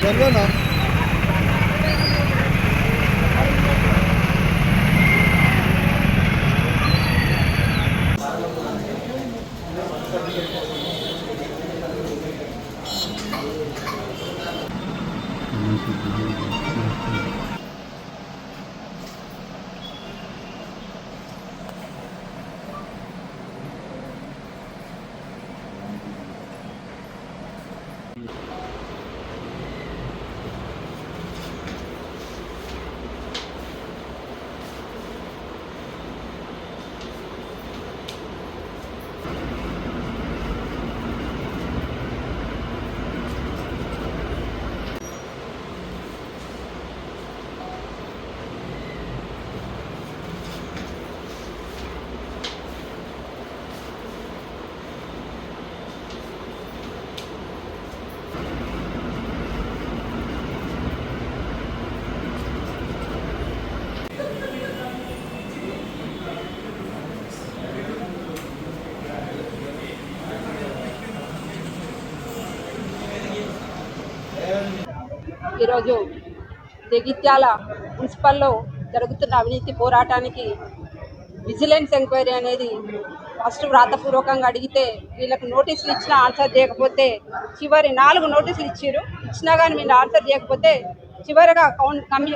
Ganda no? ఈరోజు జగిత్యాల మున్సిపల్లో జరుగుతున్న అవినీతి పోరాటానికి విజిలెన్స్ ఎంక్వైరీ అనేది ఫస్ట్ వ్రాతపూర్వకంగా అడిగితే వీళ్ళకు నోటీసులు ఇచ్చినా ఆన్సర్ చేయకపోతే చివరి నాలుగు నోటీసులు ఇచ్చారు ఇచ్చినా కానీ మీరు ఆన్సర్ చేయకపోతే చివరిగా కౌంట్ కమి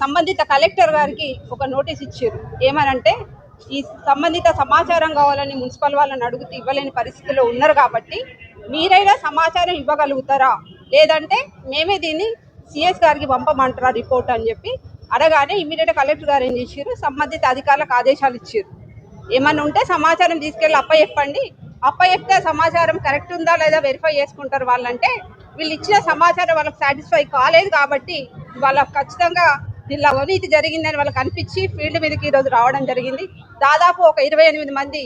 సంబంధిత కలెక్టర్ గారికి ఒక నోటీస్ ఇచ్చారు ఏమనంటే ఈ సంబంధిత సమాచారం కావాలని మున్సిపల్ వాళ్ళని అడుగుతూ ఇవ్వలేని పరిస్థితిలో ఉన్నారు కాబట్టి మీరైనా సమాచారం ఇవ్వగలుగుతారా? లేదంటే మేమే దీన్ని సిఎస్ గారికి పంపమంటారా రిపోర్ట్ అని చెప్పి అడగానే ఇమీడియట్ కలెక్టర్ గారు ఏం చేశారు సంబంధిత అధికారులకు ఆదేశాలు ఇచ్చారు ఏమన్నా ఉంటే సమాచారం తీసుకెళ్ళి అప్ప చెప్పండి. అప్ప చెప్తే సమాచారం కరెక్ట్ ఉందా లేదా వెరిఫై చేసుకుంటారు వాళ్ళంటే వీళ్ళు ఇచ్చిన సమాచారం వాళ్ళకి సాటిస్ఫై కాలేదు కాబట్టి వాళ్ళకి ఖచ్చితంగా ఇలా అవినీతి జరిగిందని వాళ్ళకి అనిపించి ఫీల్డ్ మీదకి ఈరోజు రావడం జరిగింది. దాదాపు ఒక ఇరవై ఎనిమిది మంది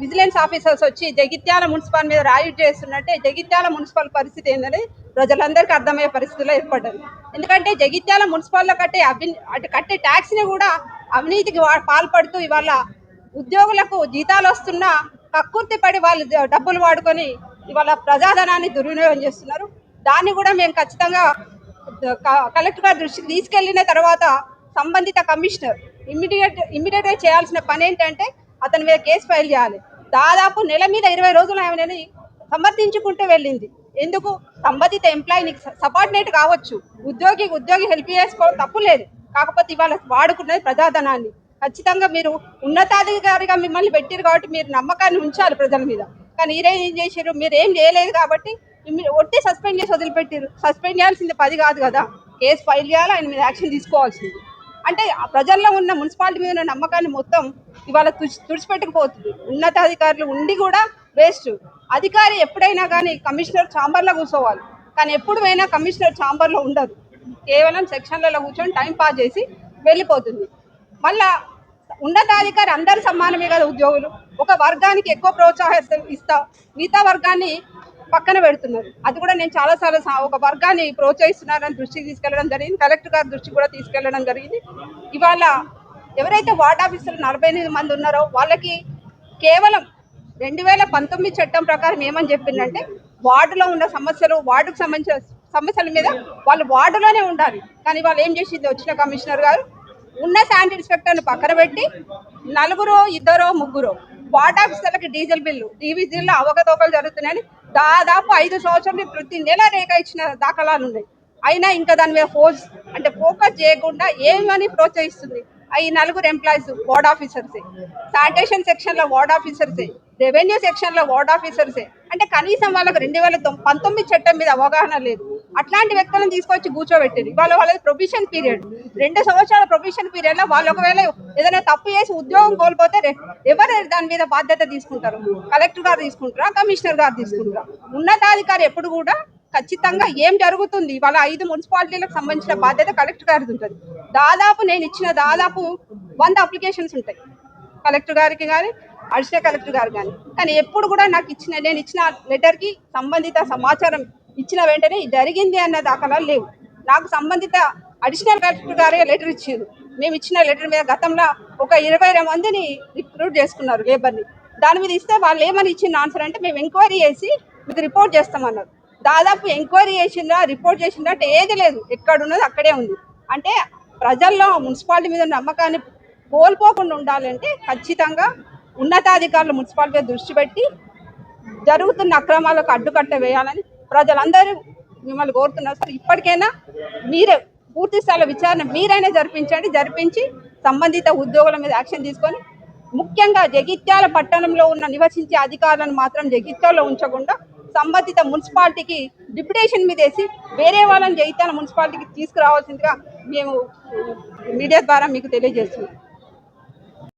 విజిలెన్స్ ఆఫీసర్స్ వచ్చి జగిత్యాల మున్సిపల్ మీద రాయిట్ చేస్తున్నట్టే జగిత్యాల మున్సిపల్ పరిస్థితి ఏంటంటే ప్రజలందరికీ అర్థమయ్యే పరిస్థితిలో ఏర్పడ్డది. ఎందుకంటే జగిత్యాల మున్సిపాల్లో కట్టే అవి అటు కట్టే ట్యాక్స్ని కూడా అవినీతికి పాల్పడుతూ ఇవాళ ఉద్యోగులకు జీతాలు వస్తున్నా కక్కుర్తి పడి వాళ్ళు డబ్బులు వాడుకొని ఇవాళ ప్రజాధనాన్ని దుర్వినియోగం చేస్తున్నారు. దాన్ని కూడా మేము ఖచ్చితంగా కలెక్టర్ గారి దృష్టికి తీసుకెళ్ళిన తర్వాత సంబంధిత కమిషనర్ ఇమ్మీడియట్ ఇమ్మీడియట్గా చేయాల్సిన పని ఏంటంటే అతని మీద కేసు ఫైల్ చేయాలి. దాదాపు నెల మీద ఇరవై రోజులు ఆమెనని సమర్థించుకుంటూ వెళ్ళింది. ఎందుకు? సంబంధిత ఎంప్లాయీ నీకు సబార్డినేట్ కావచ్చు. ఉద్యోగి ఉద్యోగి హెల్ప్ చేసుకోవడం తప్పు లేదు. కాకపోతే ఇవాళ వాడుకున్నది ప్రజాధనాన్ని. ఖచ్చితంగా మీరు ఉన్నతాధికారిగా మిమ్మల్ని పెట్టారు కాబట్టి మీరు నమ్మకాన్ని ఉంచాలి ప్రజల మీద. కానీ మీరే ఏం చేశారు మీరు ఏం చేయలేదు కాబట్టి ఒట్టి సస్పెండ్ చేసి వదిలిపెట్టారు సస్పెండ్ చేయాల్సింది పది కాదు కదా. కేసు ఫైల్ చేయాలి ఆయన మీద యాక్షన్ తీసుకోవాల్సింది. అంటే ఆ ప్రజల్లో ఉన్న మున్సిపాలిటీ మీద ఉన్న నమ్మకాన్ని మొత్తం ఇవాళ తుడిచి తుడిచిపెట్టుకుపోతుంది. ఉన్నతాధికారులు ఉండి కూడా వేస్ట్. అధికారి ఎప్పుడైనా కానీ కమిషనర్ ఛాంబర్లో కూర్చోవాలి. కానీ ఎప్పుడు పోయినా కమిషనర్ ఛాంబర్లో ఉండదు. కేవలం సెక్షన్లలో కూర్చొని టైం పాస్ చేసి వెళ్ళిపోతుంది. మళ్ళా ఉన్నతాధికారి అందరు సమానమే కదా ఉద్యోగులు. ఒక వర్గానికి ఎక్కువ ప్రోత్సాహం ఇస్తా మిగతా వర్గాన్ని పక్కన పెడుతున్నారు. అది కూడా నేను చాలాసార్లు సా- ఒక వర్గాన్ని ప్రోత్సహిస్తున్నారని దృష్టికి తీసుకెళ్ళడం జరిగింది. కలెక్టర్ గారి దృష్టికి కూడా తీసుకెళ్ళడం జరిగింది. ఇవాళ ఎవరైతే వార్డ్ ఆఫీసులు నలభై ఎనిమిది మంది ఉన్నారో వాళ్ళకి కేవలం రెండు వేల పంతొమ్మిది చట్టం ప్రకారం ఏమని చెప్పిందంటే వార్డులో ఉన్న సమస్యలు వార్డుకు సంబంధించిన సమస్యల మీద వాళ్ళు వార్డులోనే ఉండాలి. కానీ వాళ్ళు ఏం చేసింది? వచ్చిన కమిషనర్ గారు ఉన్న శానిటరీ ఇన్స్పెక్టర్ను పక్కన పెట్టి నలుగురు ఇద్దరో ముగ్గురు వార్డ్ ఆఫీసర్లకి డీజిల్ బిల్లు డీవీజీల్లో అవకతవకలు జరుగుతున్నాయని దాదాపు ఐదు సంవత్సరాలు ప్రతి నెల రేఖ ఇచ్చిన దాఖలాలు ఉన్నాయి. అయినా ఇంకా దాని మీద ఫోర్స్ అంటే ఫోకస్ చేయకుండా ఏమని ప్రోత్సహిస్తుంది? ఈ నలుగురు ఎంప్లాయీస్ వార్డ్ ఆఫీసర్సే. శానిటేషన్ సెక్షన్లో వార్డ్ ఆఫీసర్సే. రెవెన్యూ సెక్షన్లో వార్డ్ ఆఫీసర్సే. అంటే కనీసం వాళ్ళకి రెండు వేల పంతొమ్మిది చట్టం మీద అవగాహన లేదు. అట్లాంటి వ్యక్తులను తీసుకొచ్చి కూర్చోబెట్టింది వాళ్ళ వాళ్ళది ప్రొఫెషన్ పీరియడ్. రెండు సంవత్సరాల ప్రొఫెషన్ పీరియడ్లో వాళ్ళు ఒకవేళ ఏదైనా తప్పు చేసి ఉద్యోగం కోల్పోతే ఎవరు దాని మీద బాధ్యత తీసుకుంటారు? కలెక్టర్ గారు తీసుకుంటారా? కమిషనర్ గారు తీసుకుంటారా? ఉన్నతాధికారి ఎప్పుడు కూడా ఖచ్చితంగా ఏం జరుగుతుంది? వాళ్ళ ఐదు మున్సిపాలిటీలకు సంబంధించిన బాధ్యత కలెక్టర్ గారిది ఉంటుంది. దాదాపు నేను ఇచ్చిన దాదాపు వంద అప్లికేషన్స్ ఉంటాయి. కలెక్టర్ గారికి కానీ అడిషనల్ కలెక్టర్ గారు కానీ. కానీ ఎప్పుడు కూడా నాకు ఇచ్చిన నేను ఇచ్చిన లెటర్కి సంబంధిత సమాచారం ఇచ్చిన వెంటనే జరిగింది అన్న దాఖలా లేవు. నాకు సంబంధిత అడిషనల్ కలెక్టర్ గారే లెటర్ ఇచ్చారు. మేము ఇచ్చిన లెటర్ మీద గతంలో ఒక ఇరవై మందిని రిక్రూట్ చేసుకున్నారు లేబర్ని దాని మీద ఇస్తే వాళ్ళు ఏమని ఇచ్చిన ఆన్సర్ అంటే మేము ఎంక్వైరీ చేసి మీకు రిపోర్ట్ చేస్తామన్నారు. దాదాపు ఎంక్వైరీ చేసిందా రిపోర్ట్ చేసిందా అంటే ఏది లేదు. ఎక్కడ ఉన్నది అక్కడే ఉంది. అంటే ప్రజల్లో మున్సిపాలిటీ మీద నమ్మకాన్ని కోల్పోకుండా ఉండాలంటే ఖచ్చితంగా ఉన్నతాధికారులు మున్సిపాలిటీ దృష్టి పెట్టి జరుగుతున్న అక్రమాలకు అడ్డుకట్ట వేయాలని ప్రజలందరూ మిమ్మల్ని కోరుతున్నారు. సార్ ఇప్పటికైనా మీరే పూర్తి స్థాయిలో విచారణ మీరైనా జరిపించండి. జరిపించి సంబంధిత ఉద్యోగుల మీద యాక్షన్ తీసుకొని ముఖ్యంగా జగిత్యాల పట్టణంలో ఉన్న నివసించే అధికారులను మాత్రం జగిత్యాలలో ఉంచకుండా సంబంధిత మున్సిపాలిటీకి డిప్యుటేషన్ మీద వేసి వేరే వాళ్ళని జగిత్యాల మున్సిపాలిటీకి తీసుకురావాల్సిందిగా మేము మీడియా ద్వారా మీకు తెలియజేస్తున్నాం.